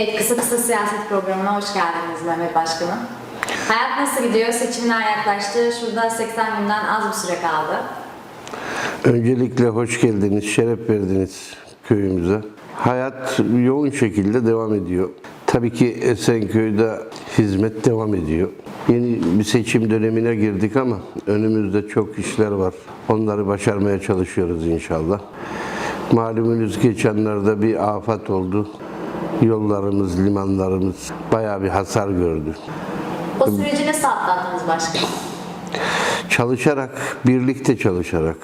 Evet, kısa kısa siyaset programına hoş geldiniz Mehmet Başkanım. Hayat nasıl gidiyor? Seçimler yaklaştı. Şurada 80 günden az bir süre kaldı. Öncelikle hoş geldiniz, şeref verdiniz köyümüze. Hayat yoğun şekilde devam ediyor. Tabii ki Esenköy'de hizmet devam ediyor. Yeni bir seçim dönemine girdik ama önümüzde çok işler var. Onları başarmaya çalışıyoruz inşallah. Malumunuz geçenlerde bir afet oldu. Yollarımız, limanlarımız bayağı bir hasar gördü. O süreci nasıl atlattınız başkanım? Çalışarak, birlikte çalışarak,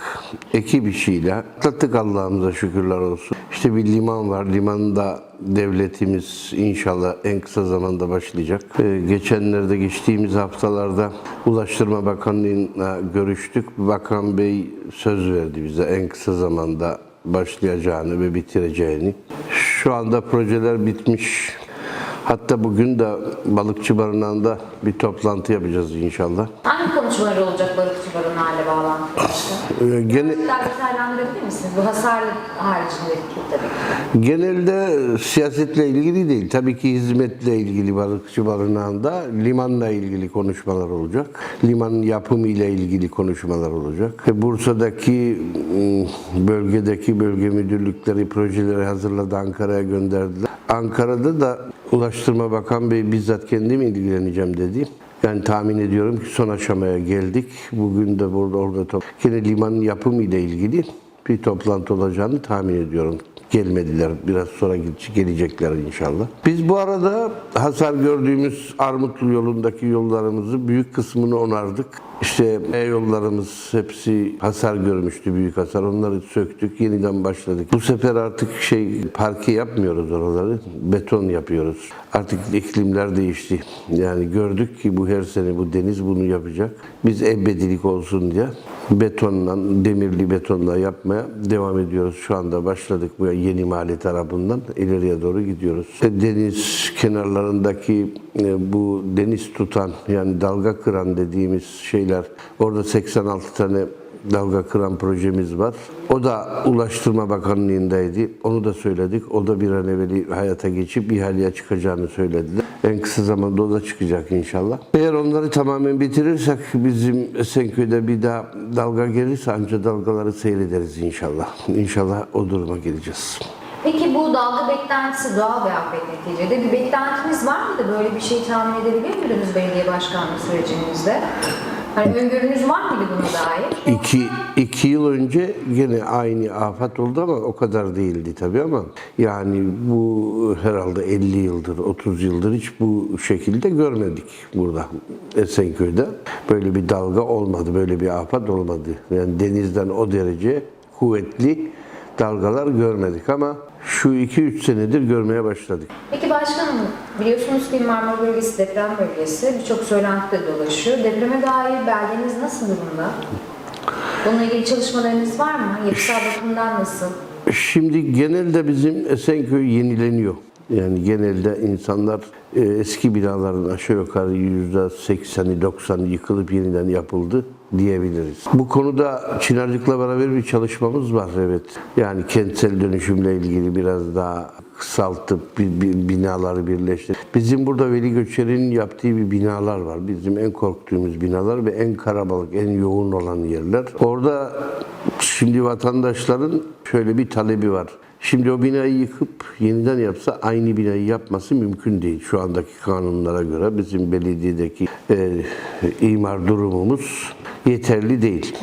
ekip işiyle atlattık Allah'ımıza şükürler olsun. İşte bir liman var. Limanda devletimiz inşallah en kısa zamanda başlayacak. Ee, geçenlerde geçtiğimiz haftalarda Ulaştırma Bakanlığı'na görüştük. Bakan Bey söz verdi bize en kısa zamanda başlayacağını ve bitireceğini. Şu anda projeler bitmiş. Hatta bugün de balıkçı barınağında bir toplantı yapacağız inşallah. Konuşmalar olacak balıkçı barınağıyla bağlantılı başkanım? Ee, Gene, detaylandırabilir misiniz? Bu hasar haricindeki tabii. Genelde siyasetle ilgili değil. Tabii ki hizmetle ilgili balıkçı barınağında limanla ilgili konuşmalar olacak. Limanın yapımı ile ilgili konuşmalar olacak. Ve Bursa'daki ım, bölgedeki bölge müdürlükleri projeleri hazırladı Ankara'ya gönderdiler. Ankara'da da Ulaştırma Bakan Bey bizzat kendim ilgileneceğim dedi. Yani tahmin ediyorum ki son aşamaya geldik. Bugün de burada orada top. Yine limanın yapımı ile ilgili bir toplantı olacağını tahmin ediyorum. Gelmediler. Biraz sonra gelecekler inşallah. Biz bu arada hasar gördüğümüz Armutlu yolundaki yollarımızı büyük kısmını onardık. İşte e-yollarımız hepsi hasar görmüştü, büyük hasar. Onları söktük, yeniden başladık. Bu sefer artık şey parke yapmıyoruz oraları, beton yapıyoruz. Artık iklimler değişti. Yani gördük ki bu her sene bu deniz bunu yapacak. Biz ebedilik olsun diye betonla, demirli betonla yapmaya devam ediyoruz. Şu anda başladık bu yeni mahalle tarafından ileriye doğru gidiyoruz. E, Deniz kenarlarındaki e, bu deniz tutan yani dalga kıran dediğimiz şeyler orada 86 tane dalga kıran projemiz var. O da Ulaştırma Bakanlığı'ndaydı. Onu da söyledik. O da bir an evveli hayata geçip ihaleye çıkacağını söylediler. En kısa zamanda o da çıkacak inşallah. Eğer onları tamamen bitirirsek bizim Esenköy'de bir daha dalga gelirse anca dalgaları seyrederiz inşallah. İnşallah o duruma geleceğiz. Peki bu dalga beklentisi doğal bir afet. Bir beklentiniz var mıydı? Böyle bir şey tahmin edebiliyor muydunuz belediye başkanlığı sürecinizde? Hani öngörünüz var mıydı buna dair? İki, iki yıl önce gene aynı afet oldu ama o kadar değildi tabii ama yani bu herhalde 50 yıldır, 30 yıldır hiç bu şekilde görmedik burada Esenköy'de. Böyle bir dalga olmadı, böyle bir afet olmadı. Yani denizden o derece kuvvetli dalgalar görmedik ama şu 2-3 senedir görmeye başladık. Peki başkanım, biliyorsunuz ki Marmara bölgesi deprem bölgesi. Birçok söylenti de dolaşıyor. Depreme dair belgeniz nasıl durumda? Bununla ilgili çalışmalarınız var mı? Yapısal bakımdan nasıl? Şimdi genelde bizim Esenköy yenileniyor. Yani genelde insanlar e, eski binaların aşağı yukarı yüzde 80'i 90'ı yıkılıp yeniden yapıldı diyebiliriz. Bu konuda Çınarcık'la beraber bir çalışmamız var evet. Yani kentsel dönüşümle ilgili biraz daha kısaltıp bir, bir binaları birleştirip. Bizim burada Veli Göçer'in yaptığı bir binalar var. Bizim en korktuğumuz binalar ve en karabalık, en yoğun olan yerler. Orada şimdi vatandaşların şöyle bir talebi var. Şimdi o binayı yıkıp yeniden yapsa aynı binayı yapması mümkün değil. Şu andaki kanunlara göre bizim belediyedeki e, imar durumumuz yeterli değil.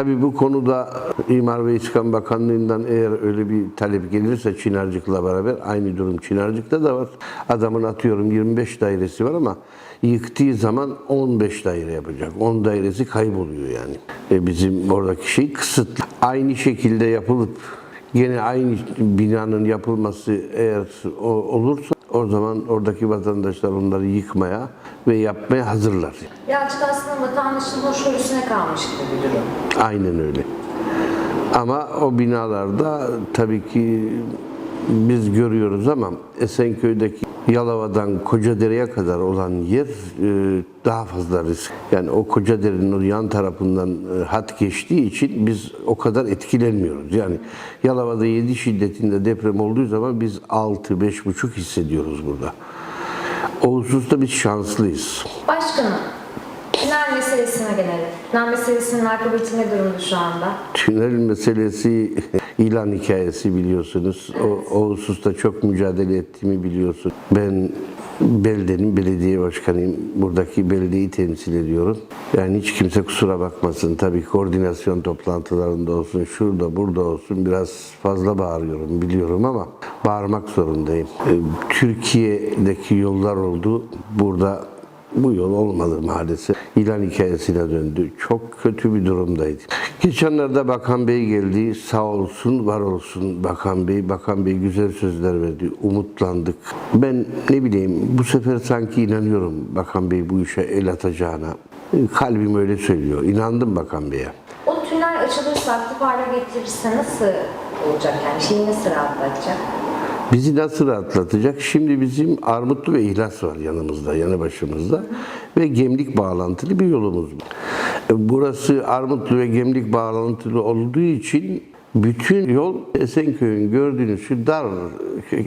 Tabii bu konuda İmar ve İskan Bakanlığı'ndan eğer öyle bir talep gelirse Çınarcık'la beraber aynı durum Çınarcık'ta da var. Adamın atıyorum 25 dairesi var ama yıktığı zaman 15 daire yapacak. 10 dairesi kayboluyor yani. E bizim oradaki şey kısıtlı. Aynı şekilde yapılıp gene aynı binanın yapılması eğer olursa o zaman oradaki vatandaşlar onları yıkmaya ve yapmaya hazırlar. Birazcık aslında vatandaşın hoşgörüsüne kalmış gibi bir durum. Aynen öyle. Ama o binalarda tabii ki biz görüyoruz ama Esenköy'deki Yalova'dan Kocadere'ye kadar olan yer e, daha fazla risk. Yani o Kocadere'nin yan tarafından e, hat geçtiği için biz o kadar etkilenmiyoruz. Yani Yalova'da 7 şiddetinde deprem olduğu zaman biz 6 5,5 hissediyoruz burada. O hususta biz şanslıyız. Başkanım, tünel meselesine gelelim. Tünel meselesinin akıbeti ne durumda şu anda? Tünel meselesi ilan hikayesi biliyorsunuz. O, o hususta çok mücadele ettiğimi biliyorsun. Ben beldenin belediye başkanıyım. Buradaki belediyeyi temsil ediyorum. Yani hiç kimse kusura bakmasın. Tabii koordinasyon toplantılarında olsun, şurada burada olsun biraz fazla bağırıyorum biliyorum ama bağırmak zorundayım. Ee, Türkiye'deki yollar oldu. Burada bu yol olmadı maalesef. İlan hikayesine döndü. Çok kötü bir durumdaydı. Geçenlerde Bakan Bey geldi. Sağ olsun, var olsun Bakan Bey. Bakan Bey güzel sözler verdi. Umutlandık. Ben ne bileyim bu sefer sanki inanıyorum Bakan Bey bu işe el atacağına. Kalbim öyle söylüyor. İnandım Bakan Bey'e. O tünel açılırsa, aktif hale getirirse nasıl olacak yani? Şeyi nasıl rahatlatacak? Bizi nasıl rahatlatacak? Şimdi bizim Armutlu ve İhlas var yanımızda, yanı başımızda ve Gemlik bağlantılı bir yolumuz var. E, Burası Armutlu ve Gemlik bağlantılı olduğu için bütün yol Esenköy'ün gördüğünüz şu dar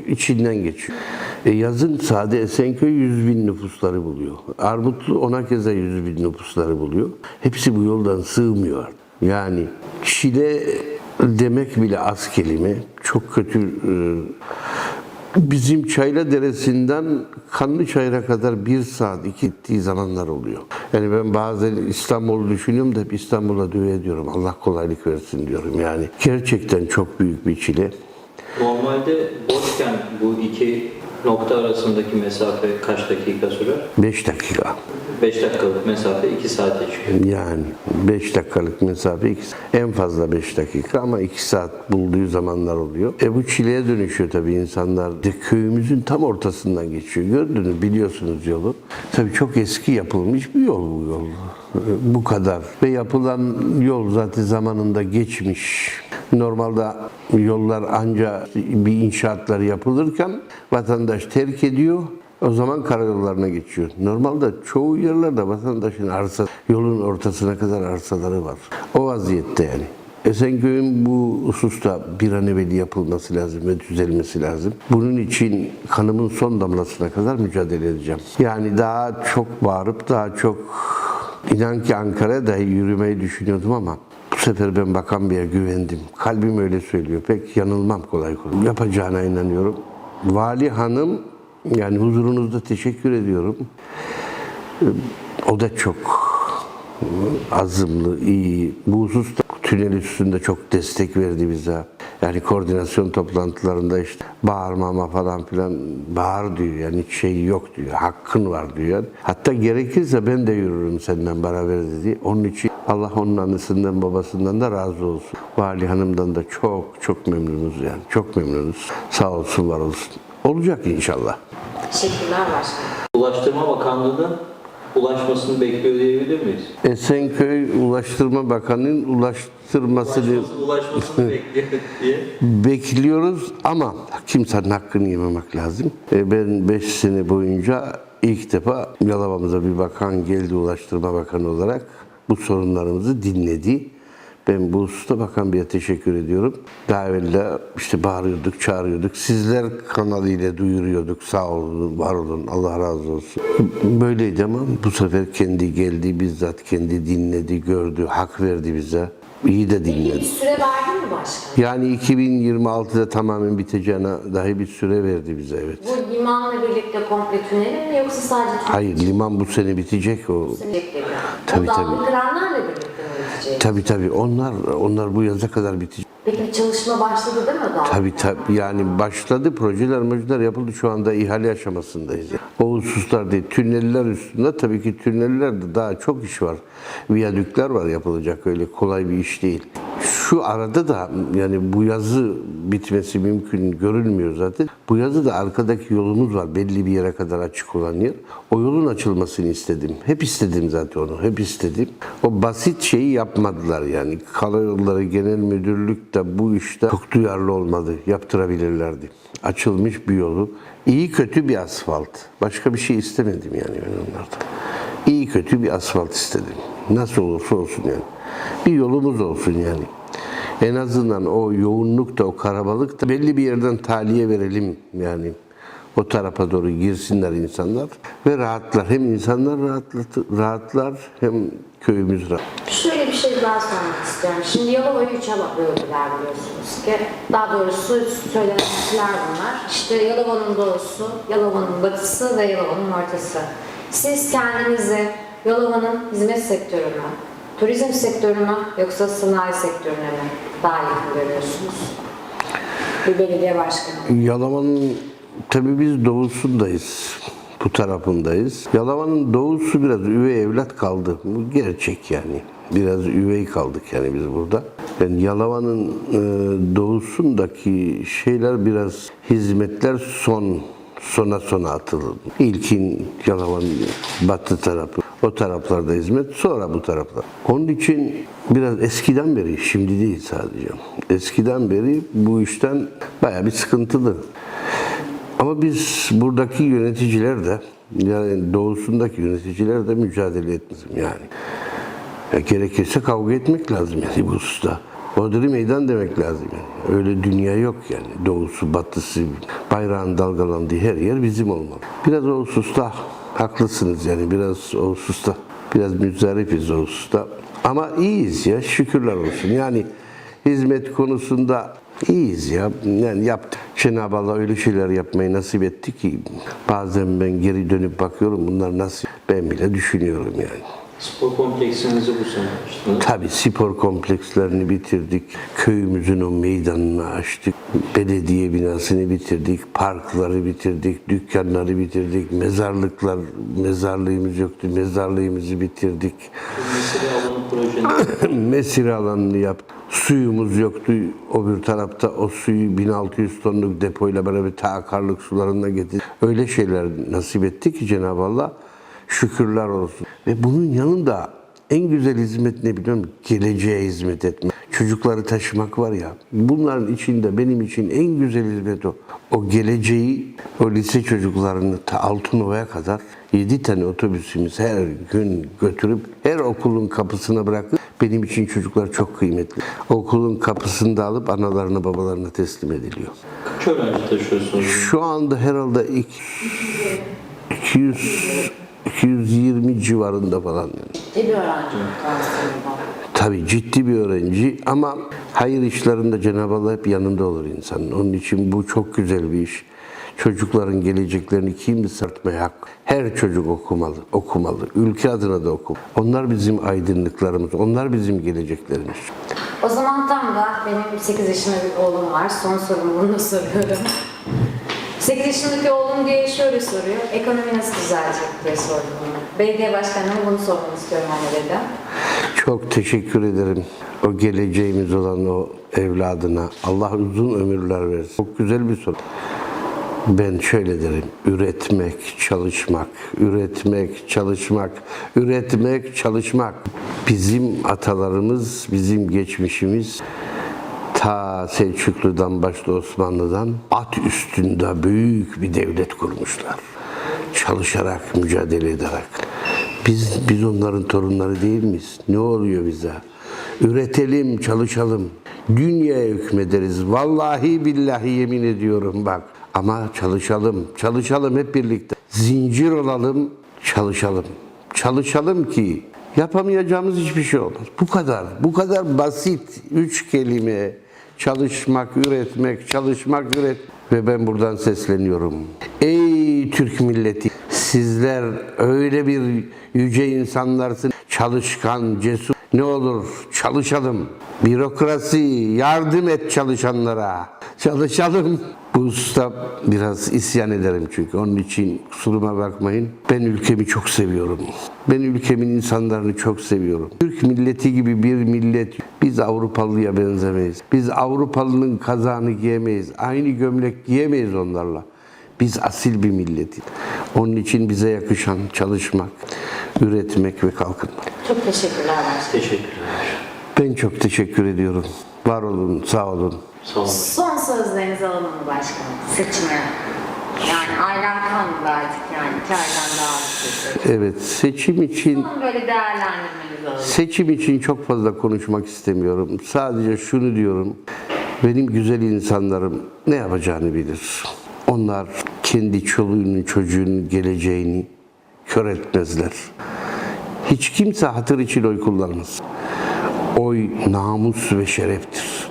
içinden geçiyor. E, yazın sade Esenköy 100 bin nüfusları buluyor. Armutlu ona keza 100 bin nüfusları buluyor. Hepsi bu yoldan sığmıyor. Yani Şile demek bile az kelime. Çok kötü e, Bizim Çayla Deresi'nden Kanlıçayır'a kadar bir saat iki gittiği zamanlar oluyor. Yani ben bazen İstanbul'u düşünüyorum da hep İstanbul'a dua ediyorum. Allah kolaylık versin diyorum yani. Gerçekten çok büyük bir çile. Normalde boşken bu iki nokta arasındaki mesafe kaç dakika sürer? 5 dakika. 5 dakikalık mesafe 2 saate çıkıyor. Yani 5 dakikalık mesafe iki- en fazla 5 dakika ama 2 saat bulduğu zamanlar oluyor. E bu çileye dönüşüyor tabii insanlar. De köyümüzün tam ortasından geçiyor. Gördünüz biliyorsunuz yolu. Tabii çok eski yapılmış bir yol bu yol. E, Bu kadar. Ve yapılan yol zaten zamanında geçmiş. Normalde yollar anca bir inşaatlar yapılırken vatandaş terk ediyor. O zaman karayollarına geçiyor. Normalde çoğu yerlerde vatandaşın arsa, yolun ortasına kadar arsaları var. O vaziyette yani. Esenköy'ün bu hususta bir an evvel yapılması lazım ve düzelmesi lazım. Bunun için kanımın son damlasına kadar mücadele edeceğim. Yani daha çok bağırıp daha çok inan ki Ankara'ya dahi yürümeyi düşünüyordum ama sefer ben Bakan Bey'e güvendim. Kalbim öyle söylüyor. Pek yanılmam kolay kolay. Yapacağına inanıyorum. Vali Hanım yani huzurunuzda teşekkür ediyorum. O da çok azımlı, iyi. Bu hususta tünel üstünde çok destek verdi bize. Yani koordinasyon toplantılarında işte bağırmama falan filan bağır diyor yani hiç şey yok diyor. Hakkın var diyor. Hatta gerekirse ben de yürürüm senden beraber dedi. Onun için Allah onun annesinden babasından da razı olsun. Vali hanımdan da çok çok memnunuz yani. Çok memnunuz. Sağ olsun var olsun. Olacak inşallah. Teşekkürler başkanım. Ulaştırma Bakanlığı'nın ulaşmasını bekliyor diyebilir miyiz? Esenköy Ulaştırma Bakanı'nın ulaştırmasını Ulaşmasını, ulaşmasını bekliyor diye. bekliyoruz ama kimsenin hakkını yememek lazım. E, Ben 5 sene boyunca ilk defa Yalova'mıza bir bakan geldi Ulaştırma Bakanı olarak. Bu sorunlarımızı dinledi. Ben bu hususta Bakan Bey'e teşekkür ediyorum. Daha evvel işte bağırıyorduk, çağırıyorduk. Sizler kanalıyla duyuruyorduk. Sağ olun, var olun, Allah razı olsun. Böyleydi ama bu sefer kendi geldi, bizzat kendi dinledi, gördü, hak verdi bize. İyi de Peki dinledi. bir süre verdi mi başkanım? Yani 2026'da tamamen biteceğine dahi bir süre verdi bize evet. Bu limanla birlikte komple tüneli mi yoksa sadece tünel Hayır liman bu sene bitecek o. Tabii, o dalga tabii. kıranlarla birlikte bitecek? Tabii tabii onlar onlar bu yaza kadar bitecek. Peki çalışma başladı değil mi o dalga? Tabii tabii yani başladı projeler projeler yapıldı şu anda ihale aşamasındayız. O hususlar değil. Tüneller üstünde tabii ki tünellerde daha çok iş var. Viyadükler var yapılacak öyle kolay bir iş değil. Şu arada da yani bu yazı bitmesi mümkün görünmüyor zaten. Bu yazı da arkadaki yolumuz var belli bir yere kadar açık olan yer. O yolun açılmasını istedim. Hep istedim zaten onu. Hep istedim. O basit şeyi yapmadılar yani. Karayolları Genel Müdürlük de bu işte çok duyarlı olmadı. Yaptırabilirlerdi. Açılmış bir yolu. İyi kötü bir asfalt. Başka bir şey istemedim yani ben onlardan. İyi kötü bir asfalt istedim. Nasıl olursa olsun yani. Bir yolumuz olsun yani. En azından o yoğunluk da o karabalık da belli bir yerden taliye verelim yani. O tarafa doğru girsinler insanlar ve rahatlar. Hem insanlar rahatlatı, rahatlar hem köyümüz rahat. Şöyle bir şey daha sormak istiyorum. Şimdi Yalova'yı üçe böldüler biliyorsunuz ki. Daha doğrusu söylentiler bunlar. İşte Yalova'nın doğusu, Yalova'nın batısı ve Yalova'nın ortası. Siz kendinizi Yalova'nın hizmet sektörüne, turizm sektörüne yoksa sanayi sektörüne mi daha yakın görüyorsunuz? Bir belediye başkanı. Yalova'nın tabii biz doğusundayız. Bu tarafındayız. Yalova'nın doğusu biraz üvey evlat kaldı. Bu gerçek yani. Biraz üvey kaldık yani biz burada. Yani Yalova'nın e, doğusundaki şeyler biraz hizmetler son sona sona atıldı. İlkin Yalova'nın batı tarafı. O taraflarda hizmet, sonra bu taraflar. Onun için biraz eskiden beri, şimdi değil sadece. Eskiden beri bu işten bayağı bir sıkıntılı. Ama biz buradaki yöneticiler de, yani doğusundaki yöneticiler de mücadele etmezim yani. Ya gerekirse kavga etmek lazım yani bu hususta. Odri meydan demek lazım yani. Öyle dünya yok yani. Doğusu, batısı, bayrağın dalgalandığı her yer bizim olmalı. Biraz o hususta haklısınız yani. Biraz o hususta, biraz müzarifiz o hususta. Ama iyiyiz ya, şükürler olsun. Yani hizmet konusunda iyiyiz ya. Yani yaptık. Cenab-ı Allah öyle şeyler yapmayı nasip etti ki bazen ben geri dönüp bakıyorum bunlar nasıl ben bile düşünüyorum yani. Spor kompleksinizi bu sene açtınız. Tabii spor komplekslerini bitirdik. Köyümüzün o meydanını açtık. Belediye binasını bitirdik. Parkları bitirdik. Dükkanları bitirdik. Mezarlıklar, mezarlığımız yoktu. Mezarlığımızı bitirdik. Mesela alanı Mesire alanını yaptık. Suyumuz yoktu. O bir tarafta o suyu 1600 tonluk depoyla beraber ta akarlık sularına getirdik. Öyle şeyler nasip etti ki Cenab-ı Allah şükürler olsun. Ve bunun yanında en güzel hizmet ne biliyor musun? Geleceğe hizmet etmek. Çocukları taşımak var ya, bunların içinde benim için en güzel hizmet o. O geleceği, o lise çocuklarını ta Altınova'ya kadar 7 tane otobüsümüz her gün götürüp her okulun kapısına bırakıp benim için çocuklar çok kıymetli. Okulun kapısında alıp analarına babalarına teslim ediliyor. kaç öğrenci taşıyorsunuz? Şu anda herhalde iki- 200 220 civarında falan. Ciddi bir öğrenci. Tabii ciddi bir öğrenci ama hayır işlerinde Cenab-ı Allah hep yanında olur insanın. Onun için bu çok güzel bir iş. Çocukların geleceklerini kim sartmaya hak. Her çocuk okumalı, okumalı. Ülke adına da oku. Onlar bizim aydınlıklarımız, onlar bizim geleceklerimiz. O zaman tam da benim 8 yaşında bir oğlum var. Son sorumu bunu soruyorum. 8 yaşındaki oğlum diye şöyle soruyor. Ekonomi nasıl düzelecek diye sordum ona. Belediye başkanına bunu sormak istiyorum annelerinden. Çok teşekkür ederim. O geleceğimiz olan o evladına Allah uzun ömürler versin. Çok güzel bir soru. Ben şöyle derim. Üretmek, çalışmak, üretmek, çalışmak, üretmek, çalışmak. Bizim atalarımız, bizim geçmişimiz ta Selçuklu'dan başta Osmanlı'dan at üstünde büyük bir devlet kurmuşlar. Çalışarak, mücadele ederek. Biz, biz onların torunları değil miyiz? Ne oluyor bize? Üretelim, çalışalım. Dünyaya hükmederiz. Vallahi billahi yemin ediyorum bak. Ama çalışalım, çalışalım hep birlikte. Zincir olalım, çalışalım. Çalışalım ki yapamayacağımız hiçbir şey olmaz. Bu kadar, bu kadar basit. Üç kelime. Çalışmak, üretmek, çalışmak, üret. Ve ben buradan sesleniyorum. Ey Türk milleti! Sizler öyle bir yüce insanlarsın. Çalışkan, cesur. Ne olur çalışalım. Bürokrasi yardım et çalışanlara. Çalışalım. Bu usta biraz isyan ederim çünkü. Onun için kusuruma bakmayın. Ben ülkemi çok seviyorum. Ben ülkemin insanlarını çok seviyorum. Türk milleti gibi bir millet. Biz Avrupalıya benzemeyiz. Biz Avrupalının kazağını giyemeyiz. Aynı gömlek giyemeyiz onlarla. Biz asil bir milletiz. Onun için bize yakışan çalışmak, üretmek ve kalkınmak. Çok teşekkürler. Teşekkürler. Ben çok teşekkür ediyorum. Var olun, sağ olun. Sağ olun. Son sözlerinizi alalım mı başkanım seçime? Yani aylar kalmadı artık yani. İki aydan daha az. Evet, seçim için Son böyle değerlendirmenizi alalım. Seçim için çok fazla konuşmak istemiyorum. Sadece şunu diyorum. Benim güzel insanlarım ne yapacağını bilir. Onlar kendi çoluğunun çocuğunun geleceğini kör etmezler. Hiç kimse hatır için oy kullanmaz. Oy namus ve şereftir.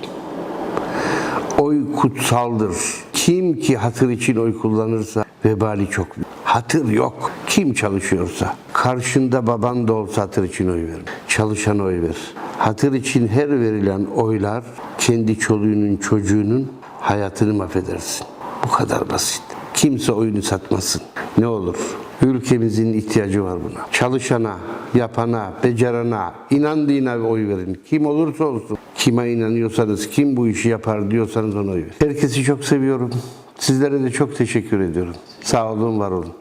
Oy kutsaldır. Kim ki hatır için oy kullanırsa vebali çok. Hatır yok. Kim çalışıyorsa, karşında baban da olsa hatır için oy verir. Çalışan oy verir. Hatır için her verilen oylar kendi çoluğunun çocuğunun hayatını mahvedersin. Bu kadar basit. Kimse oyunu satmasın. Ne olur. Ülkemizin ihtiyacı var buna. Çalışana, yapana, becerana, inandığına oy verin. Kim olursa olsun. Kime inanıyorsanız, kim bu işi yapar diyorsanız ona oy. Herkesi çok seviyorum. Sizlere de çok teşekkür ediyorum. Sağ olun, var olun.